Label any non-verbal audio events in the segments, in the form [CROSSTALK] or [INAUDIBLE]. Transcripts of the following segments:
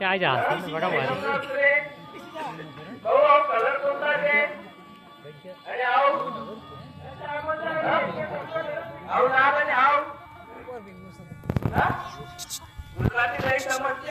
काय जा? बघा भाऊ कलर कोणता आहे अरे आओ आओ ना बने आओ मुलाकाती नाही समजते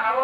আরো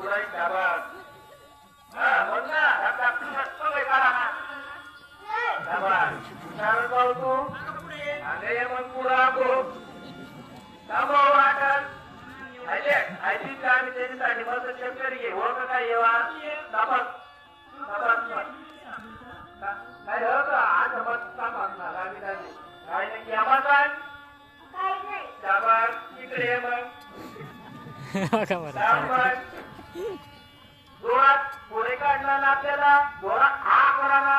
पुराईत दाबास हा बोल ना ह्या डॉक्टर मस्त बेकार दाबास विचारत मग पुरा गो दाबो वाटल अहिले आयची काम आज मस्त सामान झाला मी काय नाही की आम्हाला काय काय मग. [LAUGHS] काय बरं. जोरात पुढे काढला ना आपल्याला. जोरा हा करा ना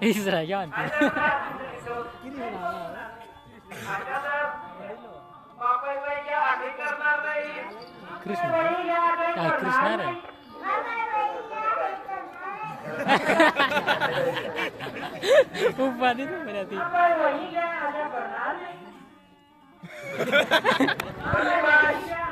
He's Rayan. Krishna. Ah, Krishna. Papa, why are you?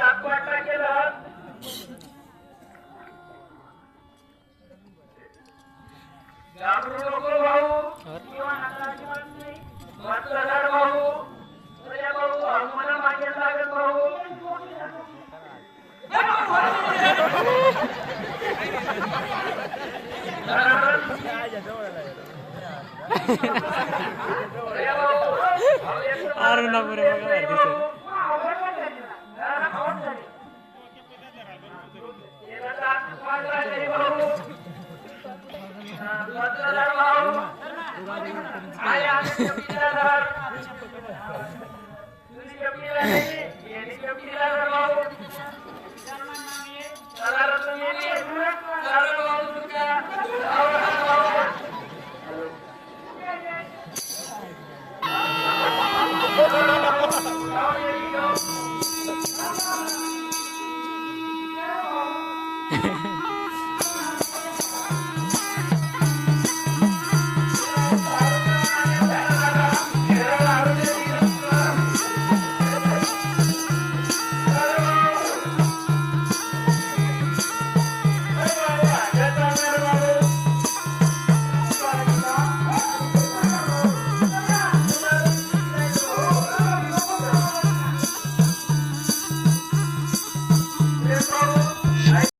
আর না Oh, you.